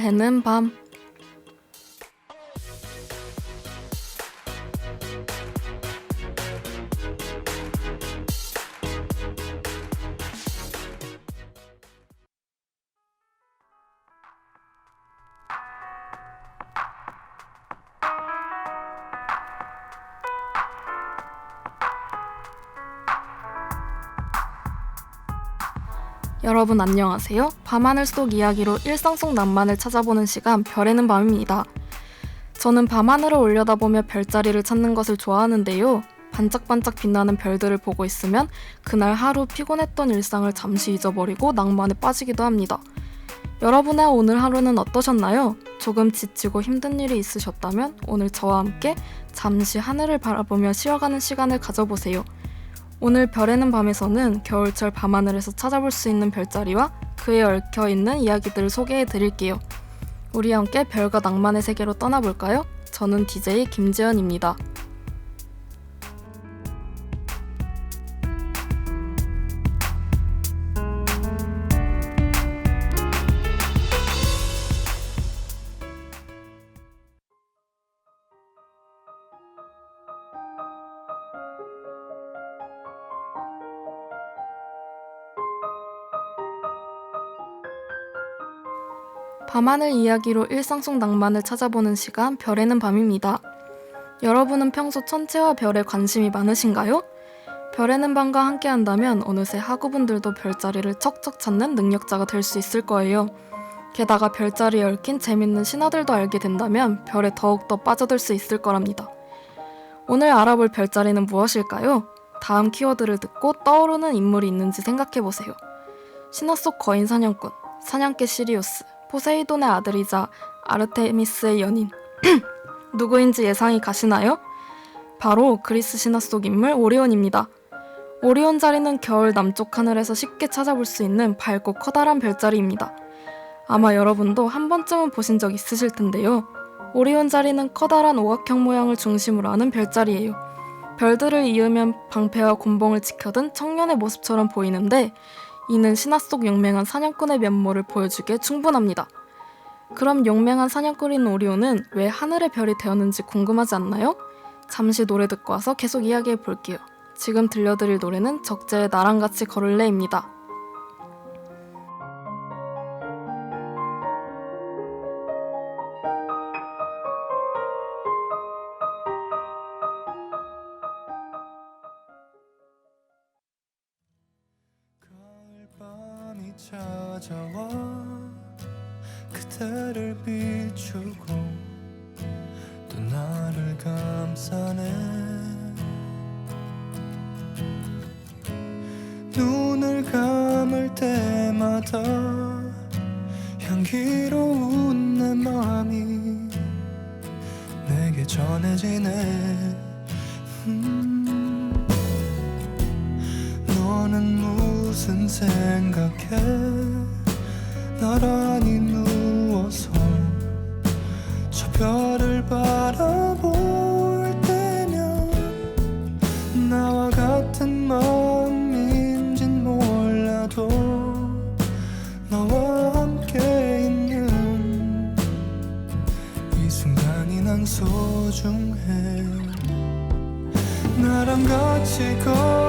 일 여러분 안녕하세요. 밤하늘 속 이야기로 일상 속 낭만을 찾아보는 시간 별에는 밤입니다. 저는 밤하늘을 올려다보며 별자리를 찾는 것을 좋아하는데요. 반짝반짝 빛나는 별들을 보고 있으면 그날 하루 피곤했던 일상을 잠시 잊어버리고 낭만에 빠지기도 합니다. 여러분의 오늘 하루는 어떠셨나요? 조금 지치고 힘든 일이 있으셨다면 오늘 저와 함께 잠시 하늘을 바라보며 쉬어가는 시간을 가져보세요. 오늘 별에는 밤에서는 겨울철 밤하늘에서 찾아볼 수 있는 별자리와 그에 얽혀 있는 이야기들을 소개해 드릴게요. 우리 함께 별과 낭만의 세계로 떠나볼까요? 저는 DJ 김재현입니다. 밤하늘 이야기로 일상 속 낭만을 찾아보는 시간 별에는 밤입니다. 여러분은 평소 천체와 별에 관심이 많으신가요? 별에는 밤과 함께 한다면 어느새 학우분들도 별자리를 척척 찾는 능력자가 될 수 있을 거예요. 게다가 별자리에 얽힌 재밌는 신화들도 알게 된다면 별에 더욱더 빠져들 수 있을 거랍니다. 오늘 알아볼 별자리는 무엇일까요? 다음 키워드를 듣고 떠오르는 인물이 있는지 생각해보세요. 신화 속 거인 사냥꾼, 사냥개 시리우스, 포세이돈의 아들이자 아르테미스의 연인. 누구인지 예상이 가시나요? 바로 그리스 신화 속 인물 오리온입니다. 오리온 자리는 겨울 남쪽 하늘에서 쉽게 찾아볼 수 있는 밝고 커다란 별자리입니다. 아마 여러분도 한 번쯤은 보신 적 있으실 텐데요. 오리온 자리는 커다란 오각형 모양을 중심으로 하는 별자리예요. 별들을 이으면 방패와 곤봉을 지켜든 청년의 모습처럼 보이는데 이는 신화 속 용맹한 사냥꾼의 면모를 보여주기에 충분합니다. 그럼 용맹한 사냥꾼인 오리온은 왜 하늘의 별이 되었는지 궁금하지 않나요? 잠시 노래 듣고 와서 계속 이야기해 볼게요. 지금 들려드릴 노래는 적재의 나랑 같이 걸을래입니다. 생각해. 나란히 누워서 저 별을 바라볼 때면 나와 같은 마음인진 몰라도 너와 함께 있는 이 순간이 난 소중해. 나랑 같이 걸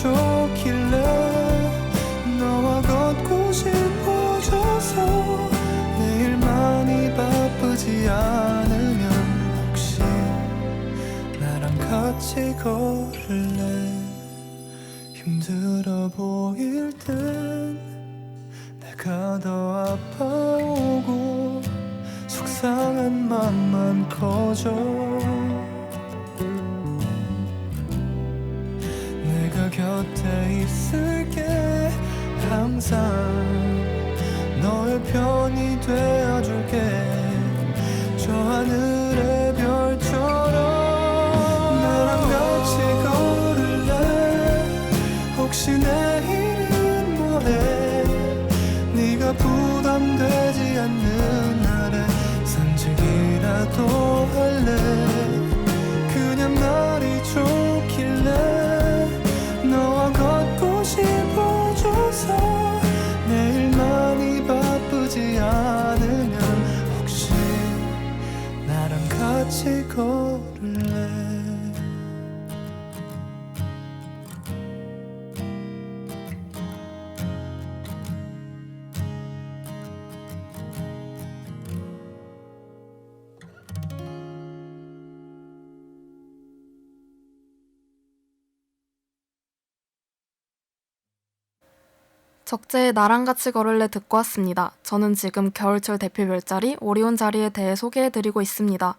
좋길래 너와 걷고 싶어져서 내일만이 바쁘지 않으면 혹시 나랑 같이 걸을래? 힘들어 보일 땐 내가 더 아파오고 속상한 맘만 커져 곁에 있을게. 항상 너의 편이 되어줄게. 저 하늘의 별처럼 나랑 같이 걸을래? 혹시 내일은 뭐해? 네가 부담되지 않는 날에 산책이라도 할래 적재의 나랑 같이 걸을래 듣고 왔습니다. 저는 지금 겨울철 대표 별자리 오리온 자리에 대해 소개해드리고 있습니다.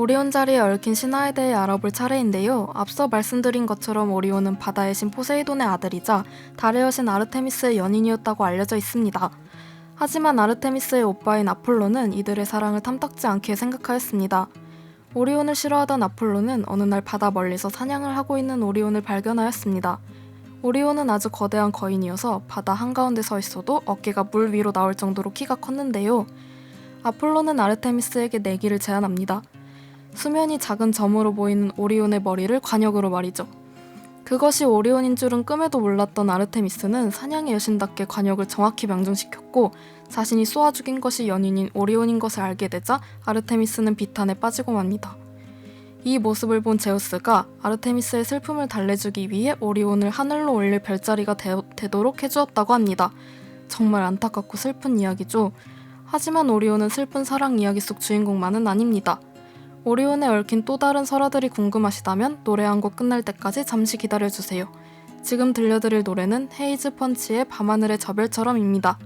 오리온 자리에 얽힌 신화에 대해 알아볼 차례인데요. 앞서 말씀드린 것처럼 오리온은 바다의 신 포세이돈의 아들이자 달의 여신 아르테미스의 연인이었다고 알려져 있습니다. 하지만 아르테미스의 오빠인 아폴로는 이들의 사랑을 탐탁지 않게 생각하였습니다. 오리온을 싫어하던 아폴로는 어느 날 바다 멀리서 사냥을 하고 있는 오리온을 발견하였습니다. 오리온은 아주 거대한 거인이어서 바다 한가운데 서 있어도 어깨가 물 위로 나올 정도로 키가 컸는데요. 아폴로는 아르테미스에게 내기를 제안합니다. 수면이 작은 점으로 보이는 오리온의 머리를 관역으로 말이죠. 그것이 오리온인 줄은 꿈에도 몰랐던 아르테미스는 사냥의 여신답게 관역을 정확히 명중시켰고 자신이 쏘아 죽인 것이 연인인 오리온인 것을 알게 되자 아르테미스는 비탄에 빠지고 맙니다. 이 모습을 본 제우스가 아르테미스의 슬픔을 달래주기 위해 오리온을 하늘로 올릴 별자리가 되, 되도록 해주었다고 합니다. 정말 안타깝고 슬픈 이야기죠. 하지만 오리온은 슬픈 사랑 이야기 속 주인공만은 아닙니다. 오리온에 얽힌 또 다른 설화들이 궁금하시다면 노래 한 곡 끝날 때까지 잠시 기다려주세요. 지금 들려드릴 노래는 헤이즈 펀치의 밤하늘의 저별처럼입니다.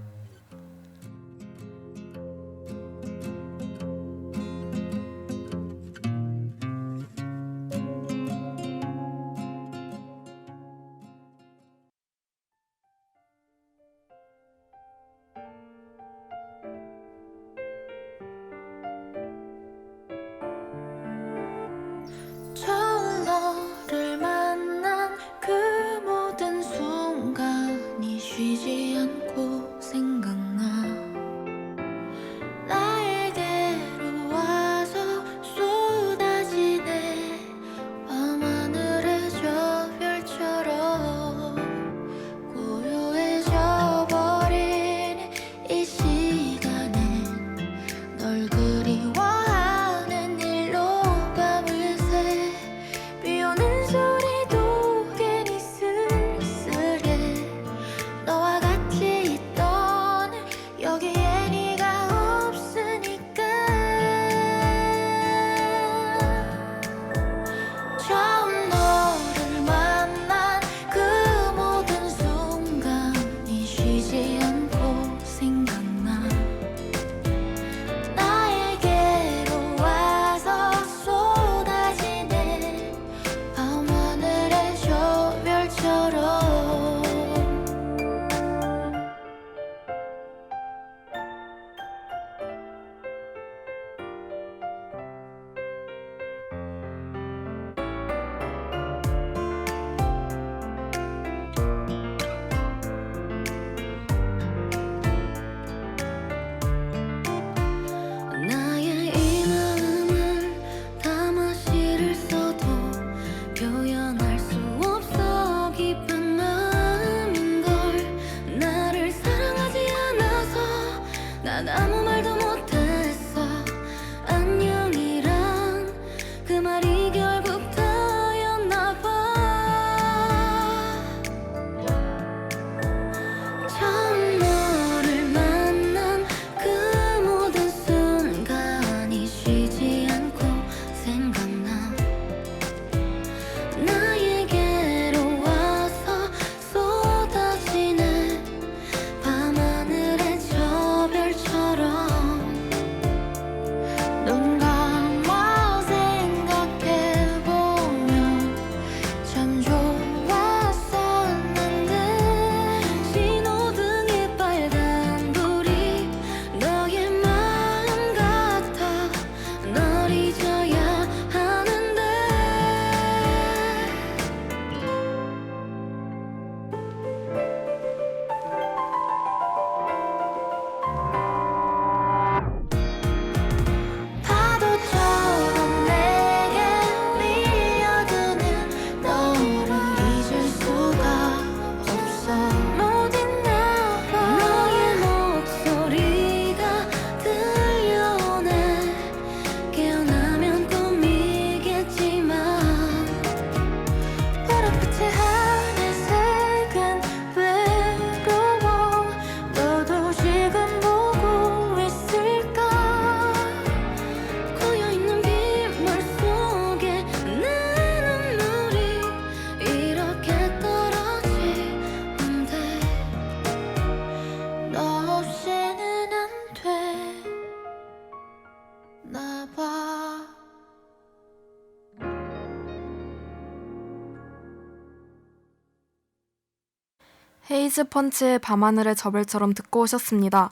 헤이즈 펀치의 밤하늘의 저별처럼 듣고 오셨습니다.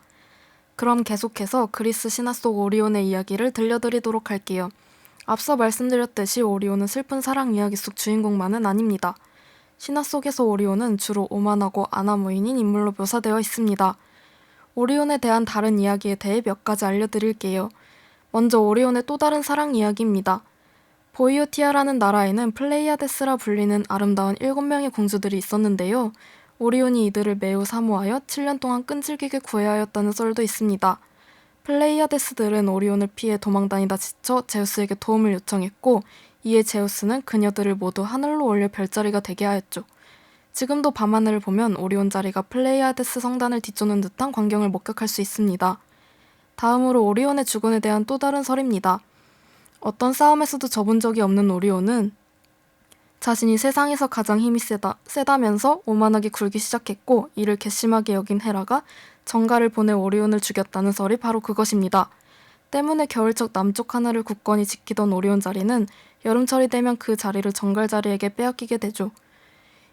그럼 계속해서 그리스 신화 속 오리온의 이야기를 들려드리도록 할게요. 앞서 말씀드렸듯이 오리온은 슬픈 사랑 이야기 속 주인공만은 아닙니다. 신화 속에서 오리온은 주로 오만하고 아나무인인 인물로 묘사되어 있습니다. 오리온에 대한 다른 이야기에 대해 몇 가지 알려드릴게요. 먼저 오리온의 또 다른 사랑 이야기입니다. 보이오티아라는 나라에는 플레이아데스라 불리는 아름다운 일곱 명의 공주들이 있었는데요. 오리온이 이들을 매우 사모하여 7년 동안 끈질기게 구해야 하였다는 썰도 있습니다. 플레이아데스들은 오리온을 피해 도망다니다 지쳐 제우스에게 도움을 요청했고 이에 제우스는 그녀들을 모두 하늘로 올려 별자리가 되게 하였죠. 지금도 밤하늘을 보면 오리온 자리가 플레이아데스 성단을 뒤쫓는 듯한 광경을 목격할 수 있습니다. 다음으로 오리온의 죽음에 대한 또 다른 설입니다. 어떤 싸움에서도 접은 적이 없는 오리온은 자신이 세상에서 가장 힘이 세다, 세다면서 오만하게 굴기 시작했고 이를 괘씸하게 여긴 헤라가 정가를 보내 오리온을 죽였다는 설이 바로 그것입니다. 때문에 겨울철 남쪽 하늘을 굳건히 지키던 오리온 자리는 여름철이 되면 그 자리를 정갈 자리에게 빼앗기게 되죠.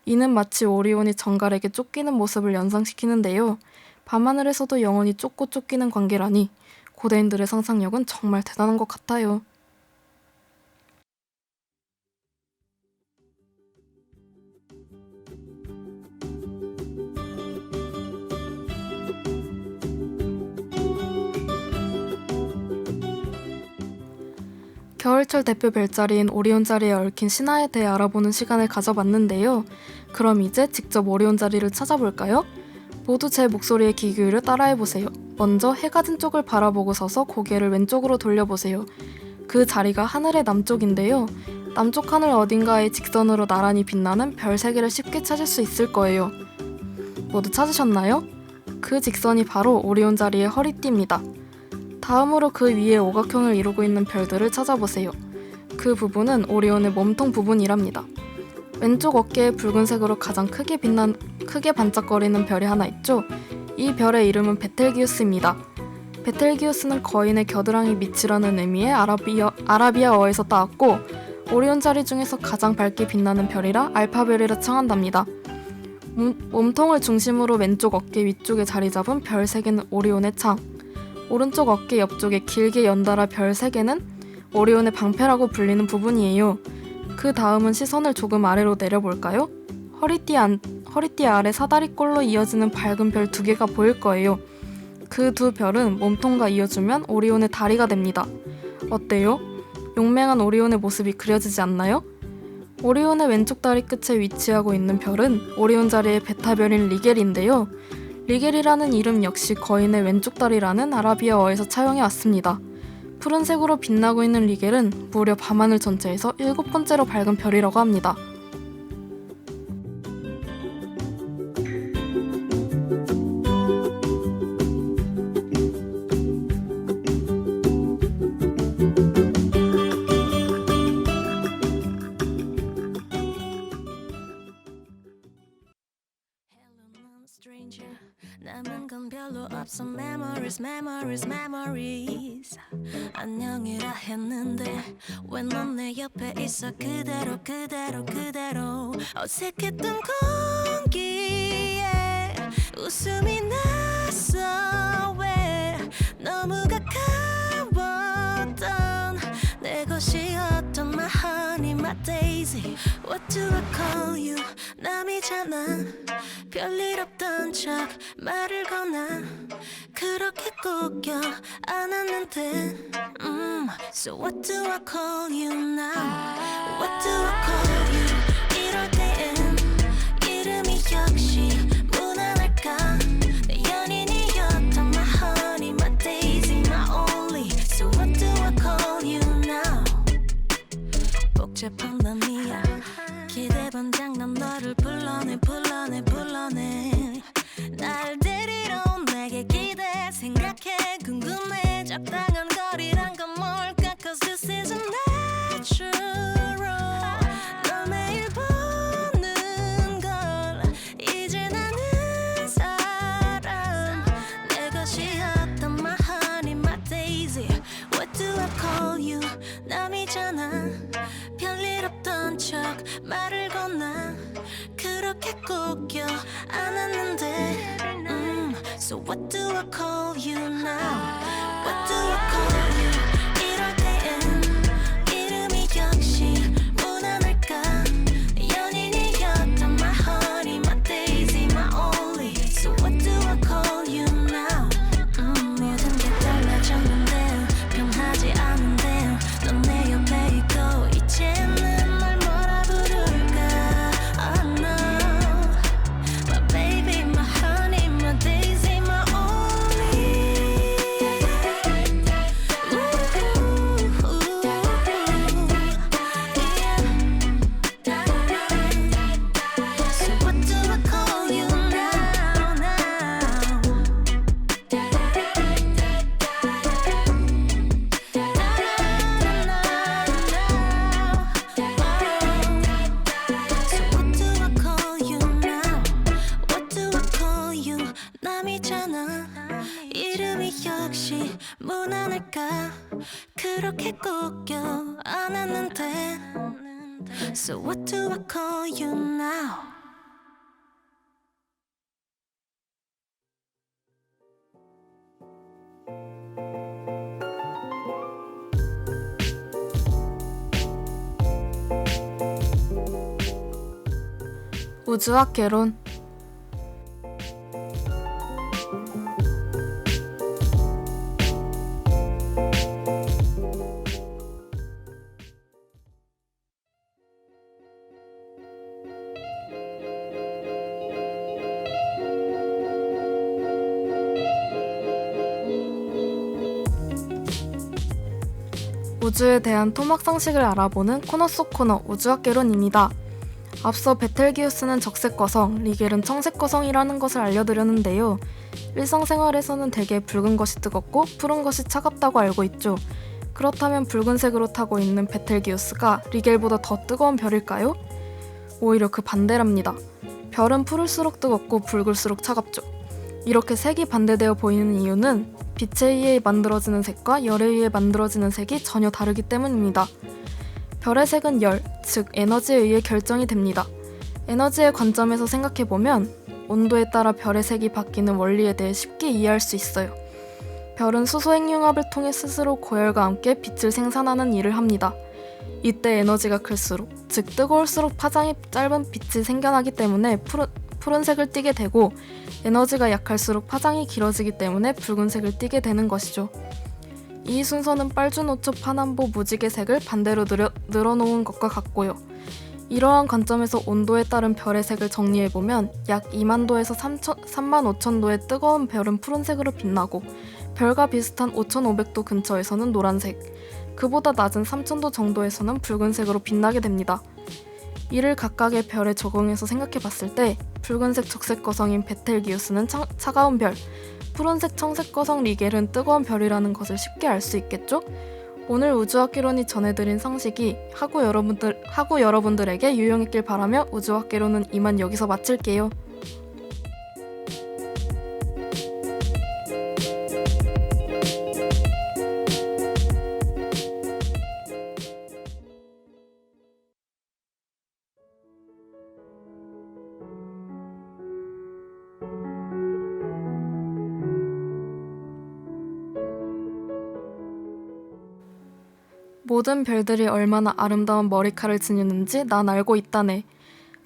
이는 마치 오리온이 정갈에게 쫓기는 모습을 연상시키는데요. 밤하늘에서도 영원히 쫓고 쫓기는 관계라니 고대인들의 상상력은 정말 대단한 것 같아요. 겨울철 대표 별자리인 오리온 자리에 얽힌 신화에 대해 알아보는 시간을 가져봤는데요. 그럼 이제 직접 오리온 자리를 찾아볼까요? 모두 제 목소리에 귀 기울여 따라해보세요. 먼저 해가 진 쪽을 바라보고 서서 고개를 왼쪽으로 돌려보세요. 그 자리가 하늘의 남쪽인데요. 남쪽 하늘 어딘가에 직선으로 나란히 빛나는 별 세 개를 쉽게 찾을 수 있을 거예요. 모두 찾으셨나요? 그 직선이 바로 오리온 자리의 허리띠입니다. 다음으로 그 위에 오각형을 이루고 있는 별들을 찾아보세요. 그 부분은 오리온의 몸통 부분이랍니다. 왼쪽 어깨에 붉은색으로 가장 크게 빛난 크게 반짝거리는 별이 하나 있죠. 이 별의 이름은 베텔기우스입니다. 베텔기우스는 거인의 겨드랑이 밑이라는 의미의 아라비아, 아라비아어에서 따왔고 오리온 자리 중에서 가장 밝게 빛나는 별이라 알파별이라 칭한답니다. 몸, 몸통을 중심으로 왼쪽 어깨 위쪽에 자리 잡은 별 3개는 오리온의 창, 오른쪽 어깨 옆쪽에 길게 연달아 별 3개는 오리온의 방패라고 불리는 부분이에요. 그 다음은 시선을 조금 아래로 내려볼까요? 허리띠, 안, 허리띠 아래 사다리꼴로 이어지는 밝은 별 두 개가 보일 거예요. 그 두 별은 몸통과 이어주면 오리온의 다리가 됩니다. 어때요? 용맹한 오리온의 모습이 그려지지 않나요? 오리온의 왼쪽 다리 끝에 위치하고 있는 별은 오리온 자리의 베타별인 리겔인데요. 리겔이라는 이름 역시 거인의 왼쪽 다리라는 아라비아어에서 차용해 왔습니다. 푸른색으로 빛나고 있는 리겔은 무려 밤하늘 전체에서 일곱 번째로 밝은 별이라고 합니다. 없어. Memories memories memories. 안녕이라 했는데 왜 넌 내 옆에 있어. 그대로 그대로 그대로 어색했던 공기에 웃음이 my daisy what do I call you 남이잖아 별일 없던 척 말을 거나 그렇게 꼭겨 안았는데 음, So what do I call you now What do I call you 복잡한 맘이야. 기대 반 장난 너를 불러내 불러내 그렇게 꼭겨 안았는데 음, So what do I call you What do I call you now? 우주학 개론 우주에 대한 토막 상식을 알아보는 코너 속 코너 우주학 개론입니다. 앞서 베텔기우스는 적색 거성, 리겔은 청색 거성이라는 것을 알려드렸는데요. 일상생활에서는 대개 붉은 것이 뜨겁고 푸른 것이 차갑다고 알고 있죠. 그렇다면 붉은색으로 타고 있는 베텔기우스가 리겔보다 더 뜨거운 별일까요? 오히려 그 반대랍니다. 별은 푸를수록 뜨겁고 붉을수록 차갑죠. 이렇게 색이 반대되어 보이는 이유는 빛에 의해 만들어지는 색과 열에 의해 만들어지는 색이 전혀 다르기 때문입니다. 별의 색은 열, 즉 에너지에 의해 결정이 됩니다. 에너지의 관점에서 생각해보면 온도에 따라 별의 색이 바뀌는 원리에 대해 쉽게 이해할 수 있어요. 별은 수소핵융합을 통해 스스로 고열과 함께 빛을 생산하는 일을 합니다. 이때 에너지가 클수록, 즉 뜨거울수록 파장이 짧은 빛이 생겨나기 때문에 푸른, 푸른색을 띠게 되고 에너지가 약할수록 파장이 길어지기 때문에 붉은색을 띠게 되는 것이죠. 이 순서는 빨주노초 파남보 무지개색을 반대로 늘어, 늘어놓은 것과 같고요. 이러한 관점에서 온도에 따른 별의 색을 정리해보면 약 2만 도에서 3천, 3만 5천 도의 뜨거운 별은 푸른색으로 빛나고 별과 비슷한 5,500도 근처에서는 노란색, 그보다 낮은 3,000도 정도에서는 붉은색으로 빛나게 됩니다. 이를 각각의 별에 적용해서 생각해 봤을 때 붉은색 적색 거성인 베텔기우스는 차, 차가운 별, 푸른색 청색 거성 리겔은 뜨거운 별이라는 것을 쉽게 알 수 있겠죠? 오늘 우주학개론이 전해드린 상식이 하고 여러분들 하고 여러분들에게 유용했길 바라며 우주학개론은 이만 여기서 마칠게요. 모든 별들이 얼마나 아름다운 머리칼을 지니는지 난 알고 있다네.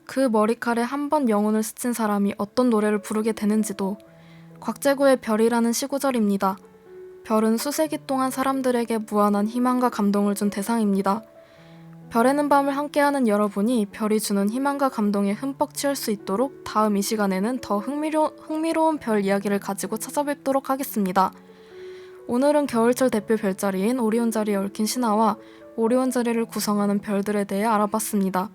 그 머리칼에 한 번 영혼을 스친 사람이 어떤 노래를 부르게 되는지도 곽재구의 별이라는 시구절입니다. 별은 수세기 동안 사람들에게 무한한 희망과 감동을 준 대상입니다. 별에는 밤을 함께하는 여러분이 별이 주는 희망과 감동에 흠뻑 취할 수 있도록 다음 이 시간에는 더 흥미로, 흥미로운 별 이야기를 가지고 찾아뵙도록 하겠습니다. 오늘은 겨울철 대표 별자리인 오리온 자리에 얽힌 신화와 오리온 자리를 구성하는 별들에 대해 알아봤습니다.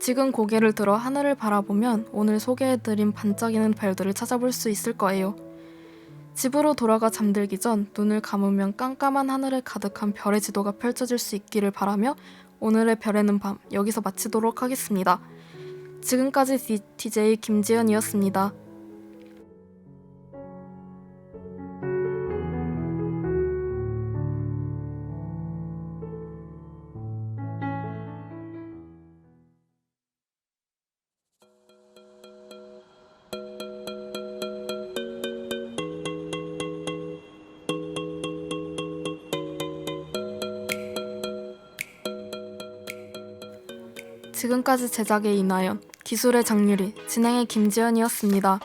지금 고개를 들어 하늘을 바라보면 오늘 소개해드린 반짝이는 별들을 찾아볼 수 있을 거예요. 집으로 돌아가 잠들기 전 눈을 감으면 깜깜한 하늘에 가득한 별의 지도가 펼쳐질 수 있기를 바라며 오늘의 별에는 밤 여기서 마치도록 하겠습니다. 지금까지 디, DJ 김지연이었습니다. 지금까지 제작의 이나연, 기술의 장유리, 진행의 김지연이었습니다.